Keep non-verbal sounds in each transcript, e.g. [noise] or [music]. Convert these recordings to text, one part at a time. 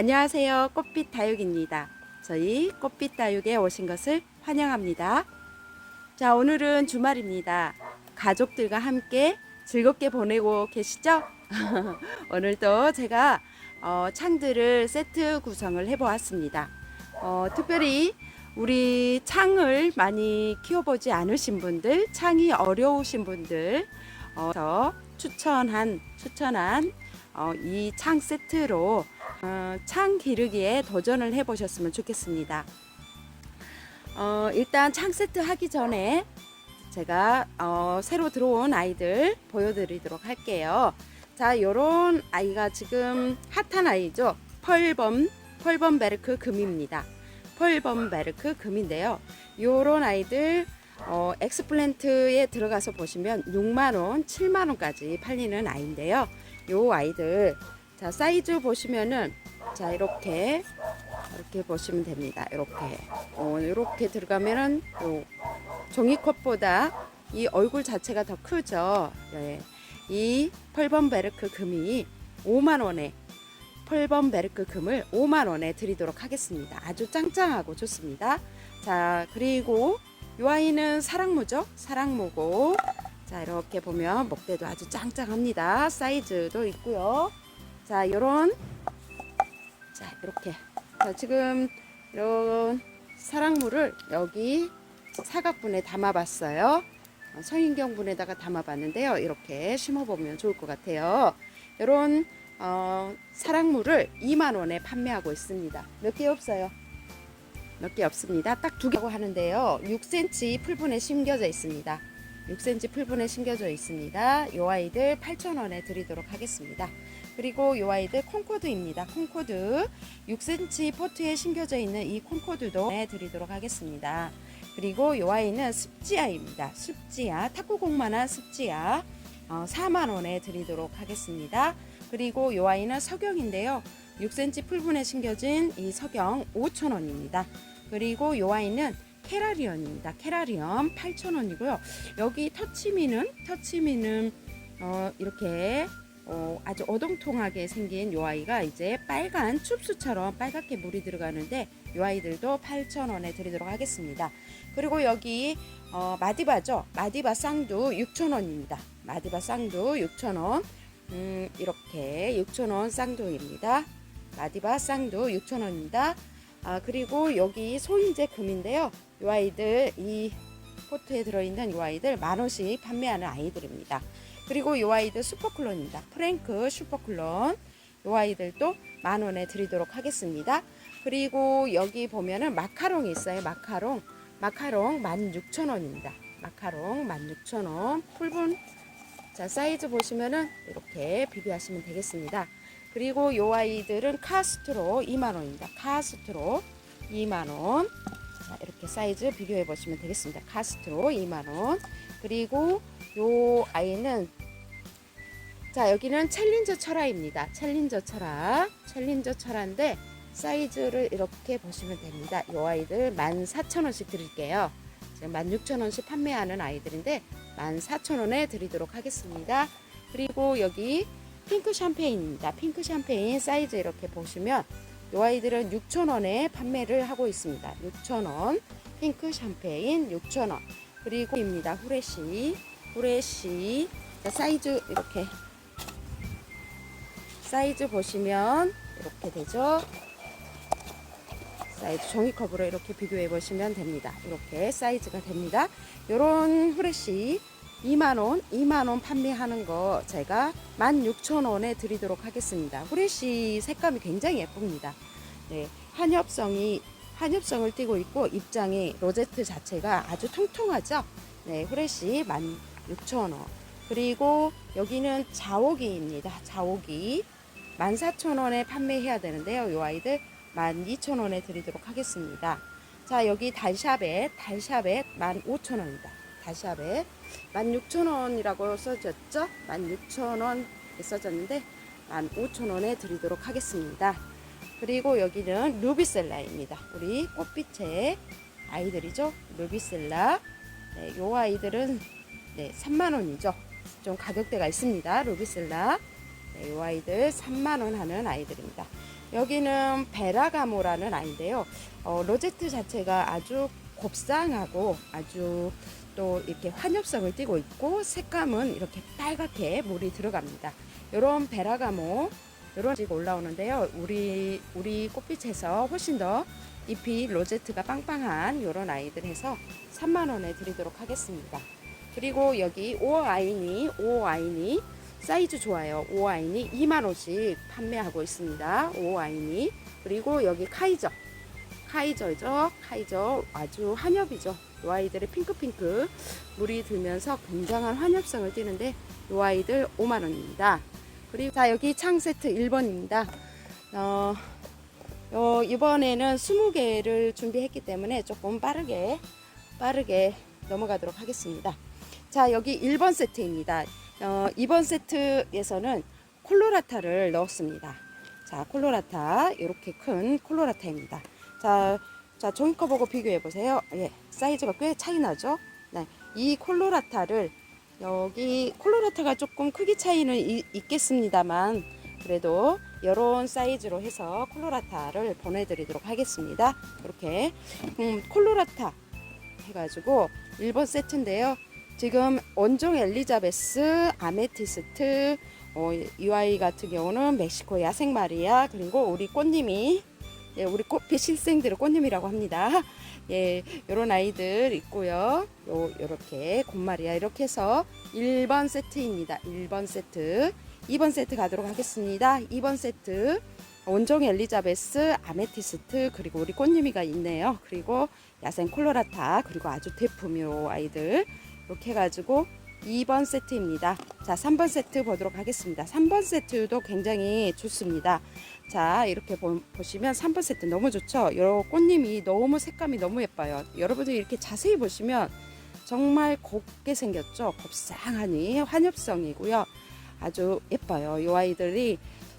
안녕하세요. 꽃빛 다육입니다. 저희 꽃빛 다육에 오신 것을 환영합니다. 자, 오늘은 주말입니다. 가족들과 함께 즐겁게 보내고 계시죠? [laughs] 오늘도 제가 어, 창들을 세트 구성을 해보았습니다. 어, 특별히 우리 창을 많이 키워보지 않으신 분들, 창이 어려우신 분들, 어, 저 추천한 추천한 어, 이창 세트로 어, 창 기르기에 도전을 해보셨으면 좋겠습니다. 어, 일단 창 세트 하기 전에 제가 어, 새로 들어온 아이들 보여드리도록 할게요. 자, 요런 아이가 지금 핫한 아이죠. 펄범, 펄범 베르크 금입니다. 펄범 베르크 금인데요. 요런 아이들 어, 엑스플랜트에 들어가서 보시면 6만원, 7만원까지 팔리는 아이인데요. 요 아이들, 자, 사이즈 보시면은, 자, 이렇게, 이렇게 보시면 됩니다. 이렇게. 어, 이렇게 들어가면은, 요, 종이컵보다 이 얼굴 자체가 더 크죠. 네. 이 펄범 베르크 금이 5만 원에, 펄범 베르크 금을 5만 원에 드리도록 하겠습니다. 아주 짱짱하고 좋습니다. 자, 그리고 이 아이는 사랑무죠. 사랑무고 자 이렇게 보면 목대도 아주 짱짱합니다. 사이즈도 있고요. 자 요런 자 이렇게 자 지금 이런 사랑무를 여기 사각분에 담아봤어요. 어, 서인경분에다가 담아봤는데요. 이렇게 심어보면 좋을 것 같아요. 이런 어, 사랑무를 2만 원에 판매하고 있습니다. 몇 개 없어요. 몇 개 없습니다. 딱 두 개라고 하는데요. 6cm 풀분에 심겨져 있습니다. 6cm 풀분에 심겨져 있습니다. 이 아이들 8,000원에 드리도록 하겠습니다. 그리고 이 아이들 콩코드입니다. 콩코드 6cm 포트에 심겨져 있는 이 콩코드도 드리도록 하겠습니다. 그리고 이 아이는 습지아입니다. 습지아 탁구공만한 습지아 어, 4만 원에 드리도록 하겠습니다. 그리고 이 아이는 석영인데요. 6cm 풀분에 심겨진 이 석영 5,000원입니다. 그리고 이 아이는 캐라리언입니다. 캐라리언 8,000원이고요. 여기 터치미는 터치미는 어, 이렇게 어, 아주 어동통하게 생긴 요 아이가 이제 빨간 춥수처럼 빨갛게 물이 들어가는데 요 아이들도 8,000원에 드리도록 하겠습니다. 그리고 여기 어, 마디바죠. 마디바 쌍두 6,000원입니다. 마디바 쌍두 6,000원. 음, 이렇게 6,000원 쌍두입니다. 마디바 쌍두 6,000원입니다. 아, 그리고 여기 소인제 금인데요. 이 아이들 이 포트에 들어있는 이 아이들 만 원씩 판매하는 아이들입니다. 그리고 이 아이들 슈퍼클론입니다. 프랭크 슈퍼클론 이 아이들도 만 원에 드리도록 하겠습니다. 그리고 여기 보면은 마카롱이 있어요. 마카롱 마카롱 16,000원입니다. 마카롱 16,000원 풀분 자 사이즈 보시면은 이렇게 비교하시면 되겠습니다. 그리고 요 아이들은 카스트로 2만원입니다. 카스트로 2만원. 자, 이렇게 사이즈 비교해 보시면 되겠습니다. 카스트로 2만원. 그리고 요 아이는 자, 여기는 챌린저 철화입니다. 챌린저 철화. 챌린저 철화인데 사이즈를 이렇게 보시면 됩니다. 요 아이들 14,000원씩 드릴게요. 지금 16,000원씩 판매하는 아이들인데 14,000원에 드리도록 하겠습니다. 그리고 여기 핑크 샴페인입니다. 핑크 샴페인 사이즈 이렇게 보시면 이 아이들은 6,000원에 판매를 하고 있습니다. 6,000원 핑크 샴페인 6,000원 그리고 입니다. 후레쉬 후레쉬 자, 사이즈 이렇게 사이즈 보시면 이렇게 되죠. 사이즈 종이컵으로 이렇게 비교해 보시면 됩니다. 이렇게 사이즈가 됩니다. 이런 후레쉬 2만원, 2만원 판매하는 거 제가 16,000원에 드리도록 하겠습니다. 후레쉬 색감이 굉장히 예쁩니다. 네, 한엽성이, 한엽성을 띠고 있고 입장이 로제트 자체가 아주 통통하죠. 네, 후레쉬 16,000원. 그리고 여기는 자오기입니다. 자오기. 14,000원에 판매해야 되는데요. 이 아이들 12,000원에 드리도록 하겠습니다. 자, 여기 달샤벳, 달샤벳 15,000원입니다. 다시아베 16,000원이라고 써졌죠? 16,000원 써졌는데 15,000원에 드리도록 하겠습니다. 그리고 여기는 루비셀라입니다. 우리 꽃빛의 아이들이죠. 루비셀라. 네, 요 아이들은 네, 3만원이죠. 좀 가격대가 있습니다. 루비셀라. 네, 요 아이들 3만원 하는 아이들입니다. 여기는 베라가모라는 아이인데요. 어, 로제트 자체가 아주 곱상하고 아주 또 이렇게 환엽성을 띠고 있고 색감은 이렇게 빨갛게 물이 들어갑니다. 이런 베라가모 이런 식 올라오는데요. 우리 우리 꽃빛에서 훨씬 더 잎이 로제트가 빵빵한 이런 아이들 해서 3만 원에 드리도록 하겠습니다. 그리고 여기 오어 아이니 오어 아이니 사이즈 좋아요. 오어 아이니 2만 원씩 판매하고 있습니다. 오어 아이니 그리고 여기 카이저 카이저죠. 카이저 아주 한엽이죠. 이 아이들의 핑크핑크 물이 들면서 굉장한 환엽성을 띠는데 이 아이들 5만 원입니다. 그리고 자 여기 창 세트 1번입니다. 어, 어, 이번에는 20개를 준비했기 때문에 조금 빠르게 빠르게 넘어가도록 하겠습니다. 자 여기 1번 세트입니다. 어, 2번 세트에서는 콜로라타를 넣었습니다. 자 콜로라타 이렇게 큰 콜로라타입니다. 자, 자 종이거 보고 비교해 보세요. 예, 사이즈가 꽤 차이 나죠? 네, 이 콜로라타를 여기 콜로라타가 조금 크기 차이는 이- 있겠습니다만 그래도 이런 사이즈로 해서 콜로라타를 보내드리도록 하겠습니다. 이렇게 음, 콜로라타 해가지고 1번 세트인데요. 지금 원종 엘리자베스, 아메티스트, 어, UI 같은 경우는 멕시코 야생 마리아 그리고 우리 꽃님이 예, 우리 꽃빛 실생들을 꽃님이라고 합니다. 예, 요런 아이들 있고요. 요 요렇게 곰마리아 이렇게 해서 1번 세트입니다. 1번 세트. 2번 세트 가도록 하겠습니다. 2번 세트. 원종 엘리자베스, 아메티스트, 그리고 우리 꽃님이가 있네요. 그리고 야생 콜로라타, 그리고 아주 대품요 아이들. 이렇게 해가지고 2번 세트입니다. 자, 3번 세트 보도록 하겠습니다. 3번 세트도 굉장히 좋습니다. 자, 이렇게 보, 보시면 3번 세트 너무 좋죠? 요 꽃님이 너무 색감이 너무 예뻐요. 여러분들 이렇게 자세히 보시면 정말 곱게 생겼죠? 곱상하니 환엽성이고요. 아주 예뻐요. 이 아이들이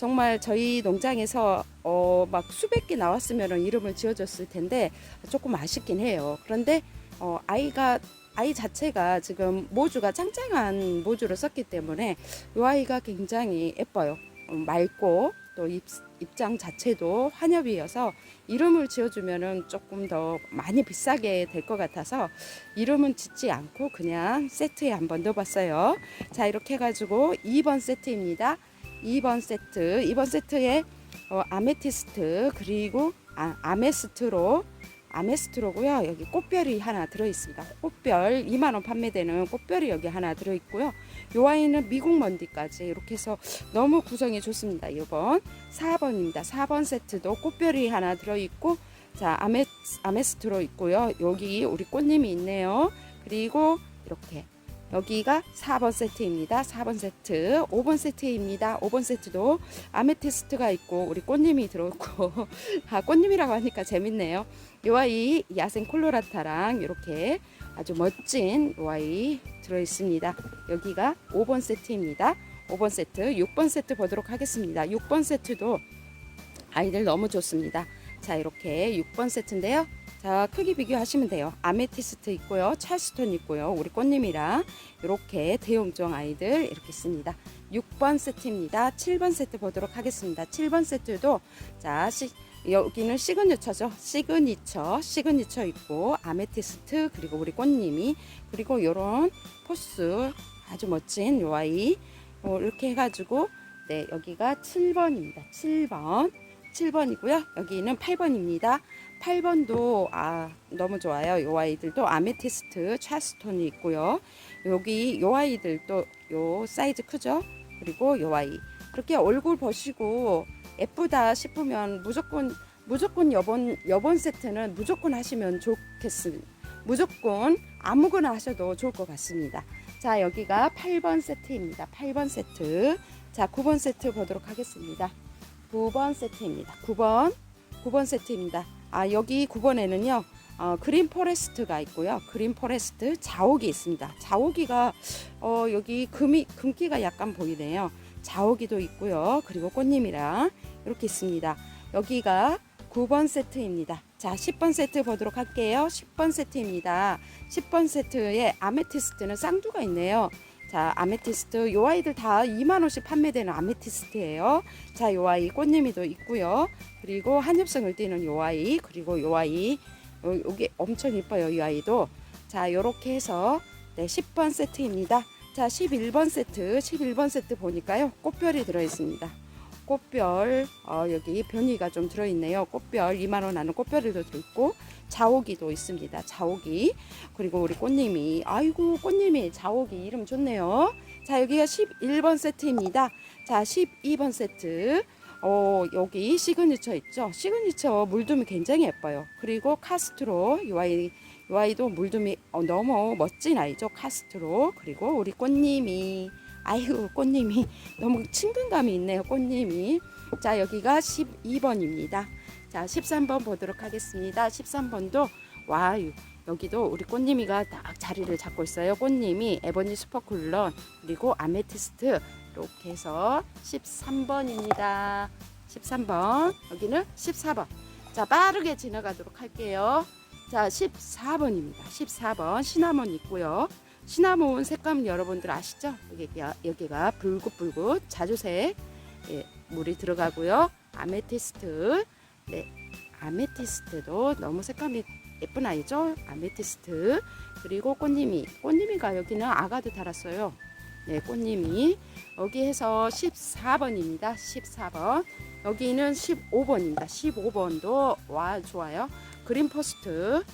정말 저희 농장에서 어, 막 수백 개 나왔으면 이름을 지어줬을 텐데 조금 아쉽긴 해요. 그런데 어, 아이가 아이 자체가 지금 모주가 짱짱한 모주를 썼기 때문에 이 아이가 굉장히 예뻐요. 어, 맑고 또 입, 입장 자체도 환엽이어서 이름을 지어주면은 조금 더 많이 비싸게 될 것 같아서 이름은 짓지 않고 그냥 세트에 한번 넣어봤어요. 자 이렇게 해가지고 2번 세트입니다. 2번 세트 2번 세트에 어, 아메티스트 그리고 아, 아메스트로 아메스트로고요. 여기 꽃별이 하나 들어 있습니다. 꽃별 2만 원 판매되는 꽃별이 여기 하나 들어 있고요. 요 아이는 미국 먼디까지 이렇게 해서 너무 구성이 좋습니다. 이번 4번입니다. 4번 세트도 꽃별이 하나 들어 있고 자, 아메 아메스트로 있고요. 여기 우리 꽃님이 있네요. 그리고 이렇게 여기가 4번 세트입니다. 4번 세트, 5번 세트입니다. 5번 세트도 아메티스트가 있고 우리 꽃님이 들어있고 [laughs] 아 꽃님이라고 하니까 재밌네요. 요 아 이 야생 콜로라타랑 이렇게 아주 멋진 요 아이 들어 있습니다. 여기가 5번 세트입니다. 5번 세트, 6번 세트 보도록 하겠습니다. 6번 세트도 아이들 너무 좋습니다. 자, 이렇게 6번 세트인데요. 자, 크기 비교하시면 돼요. 아메티스트 있고요. 찰스톤 있고요. 우리 꽃님이랑 이렇게 대용종 아이들 이렇게 있습니다. 6번 세트입니다. 7번 세트 보도록 하겠습니다. 7번 세트도 자, 시, 여기는 시그니처죠. 시그니처, 시그니처 있고 아메티스트 그리고 우리 꽃님이 그리고 요런 포스 아주 멋진 요 아이 어, 이렇게 해가지고 네 여기가 7번입니다. 7번 7번이고요. 여기는 8번입니다. 8번도 아 너무 좋아요. 요 아이들도 아메티스트 찰스톤이 있고요. 여기 요 아이들도 요 사이즈 크죠? 그리고 요 아이 그렇게 얼굴 보시고 예쁘다 싶으면 무조건 무조건 여번 여번 세트는 무조건 하시면 좋겠습니다. 무조건 아무거나 하셔도 좋을 것 같습니다. 자 여기가 8번 세트입니다. 8번 세트. 자 9번 세트 보도록 하겠습니다. 9번 세트입니다. 9번 9번 세트입니다. 아 여기 9번에는요 어, 그린 포레스트가 있고요. 그린 포레스트 자옥이 있습니다. 자옥이가 어, 여기 금이 금기가 약간 보이네요. 자옥이도 있고요. 그리고 꽃님이랑 이렇게 있습니다. 여기가 9번 세트입니다. 자, 10번 세트 보도록 할게요. 10번 세트입니다. 10번 세트에 아메티스트는 쌍두가 있네요. 자, 아메티스트 요 아이들 다 2만 원씩 판매되는 아메티스트예요. 자, 요 아이 꽃님이도 있고요. 그리고 한엽성을 띠는 요 아이, 그리고 요 아이 요, 요게 엄청 이뻐요. 이 아이도. 자, 요렇게 해서 네, 10번 세트입니다. 자, 11번 세트, 11번 세트 보니까요. 꽃별이 들어 있습니다. 꽃별 어, 여기 변이가 좀 들어 있네요. 꽃별 2만 원 하는 꽃별이도 들어 있고 자오기도 있습니다. 자오기. 그리고 우리 꽃님이 아이고 꽃님이 자오기 이름 좋네요. 자, 여기가 11번 세트입니다. 자, 12번 세트. 어, 여기 시그니처 있죠? 시그니처 물둠이 굉장히 예뻐요. 그리고 카스트로 이 아이 이 아이도 물둠이 어, 너무 멋진 아이죠. 카스트로. 그리고 우리 꽃님이 아이고 꽃님이 [laughs] 너무 친근감이 있네요. 꽃님이. 자, 여기가 12번입니다. 자, 13번 보도록 하겠습니다. 13번도 와, 여기도 우리 꽃님이가 딱 자리를 잡고 있어요. 꽃님이 에버니 슈퍼쿨런 그리고 아메티스트 이렇게 해서 13번입니다. 13번. 여기는 14번. 자, 빠르게 지나가도록 할게요. 자, 14번입니다. 14번 시나몬 있고요. 시나몬 색감 여러분들 아시죠? 여기가, 여기가 붉긋붉긋 자주색 예, 물이 들어가고요. 아메티스트. 네. 아메티스트도 너무 색감이 예쁜 아이죠? 아메티스트. 그리고 꽃님이. 꽃님이가 여기는 아가도 달았어요. 네, 꽃님이. 여기에서 14번입니다. 14번. 여기는 15번입니다. 15번도 와 좋아요. 그린 포스트.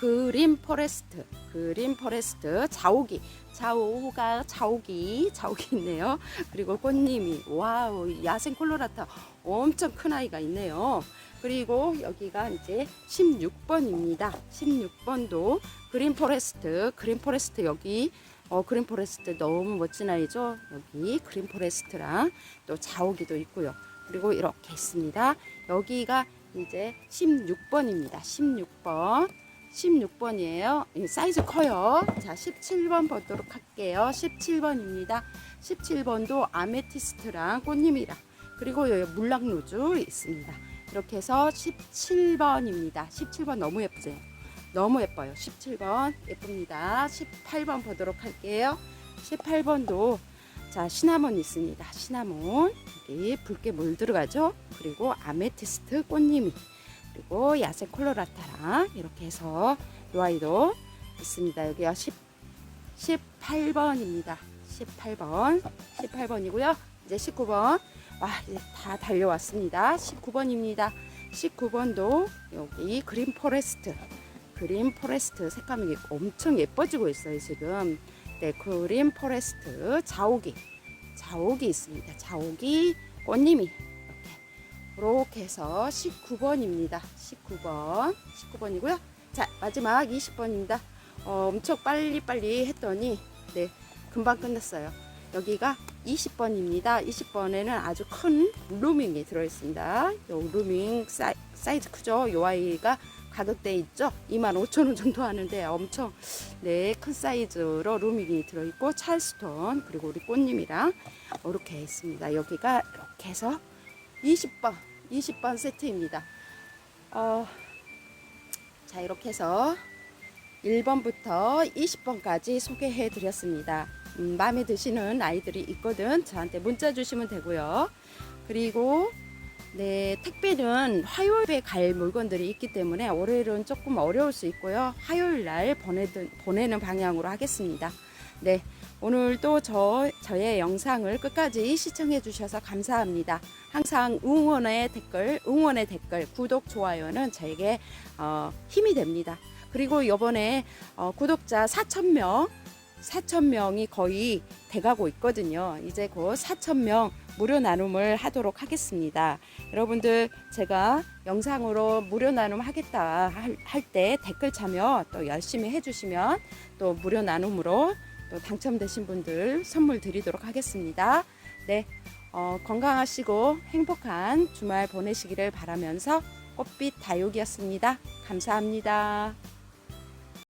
그린 포레스트. 그린 포레스트. 자오기. 자오가 자오기. 자오기 있네요. 그리고 꽃님이 와우 야생 콜로라타 엄청 큰 아이가 있네요. 그리고 여기가 이제 16번입니다. 16번도 그린 포레스트. 그린 포레스트 여기 어, 그린 포레스트 너무 멋진 아이죠. 여기 그린 포레스트랑 또 자오기도 있고요. 그리고 이렇게 있습니다. 여기가 이제 16번입니다. 16번. 16번이에요. 사이즈 커요. 자, 17번 보도록 할게요. 17번입니다. 17번도 아메티스트랑 꽃님이랑 그리고 여기 물랑루즈 있습니다. 이렇게 해서 17번입니다. 17번 너무 예쁘죠? 너무 예뻐요. 17번 예쁩니다. 18번 보도록 할게요. 18번도 자 시나몬 있습니다. 시나몬 여기 붉게 물 들어가죠. 그리고 아메티스트 꽃님이 그리고 야생 콜로라타랑 이렇게 해서 이 아이도 있습니다. 여기가 10, 18번입니다. 18번 18번이고요. 이제 19번 와 이제 다 달려왔습니다. 19번입니다. 19번도 여기 그린 포레스트 그린 포레스트 색감이 엄청 예뻐지고 있어요 지금. 네 그린 포레스트 자오기 자오기 있습니다. 자오기 꽃님이. 이렇게 이렇게 해서 19번입니다. 19번 19번이고요. 자 마지막 20번입니다. 어, 엄청 빨리빨리 했더니 네 금방 끝났어요. 여기가 20번입니다. 20번에는 아주 큰 루밍이 들어있습니다. 요 루밍 사이, 사이즈 크죠? 요 아이가 가격대 있죠. 25,000원 정도 하는데 엄청 네, 큰 사이즈로 루밍이 들어 있고 찰스톤 그리고 우리 꽃님이랑 이렇게 있습니다. 여기가 이렇게 해서 20번 20번 세트입니다. 어, 자, 이렇게 해서 1번부터 20번까지 소개해 드렸습니다. 음, 마음에 드시는 아이들이 있거든 저한테 문자 주시면 되고요. 그리고 네, 택배는 화요일에 갈 물건들이 있기 때문에 월요일은 조금 어려울 수 있고요. 화요일 날 보내든, 보내는 방향으로 하겠습니다. 네, 오늘도 저, 저의 영상을 끝까지 시청해 주셔서 감사합니다. 항상 응원의 댓글, 응원의 댓글, 구독, 좋아요는 저에게 어, 힘이 됩니다. 그리고 이번에 어, 구독자 4,000명, 4,000명이 거의 돼가고 있거든요. 이제 곧 4,000명 무료 나눔을 하도록 하겠습니다. 여러분들 제가 영상으로 무료 나눔 하겠다 할 때 댓글 참여 또 열심히 해주시면 또 무료 나눔으로 또 당첨되신 분들 선물 드리도록 하겠습니다. 네, 어, 건강하시고 행복한 주말 보내시기를 바라면서 꽃빛 다육이었습니다. 감사합니다.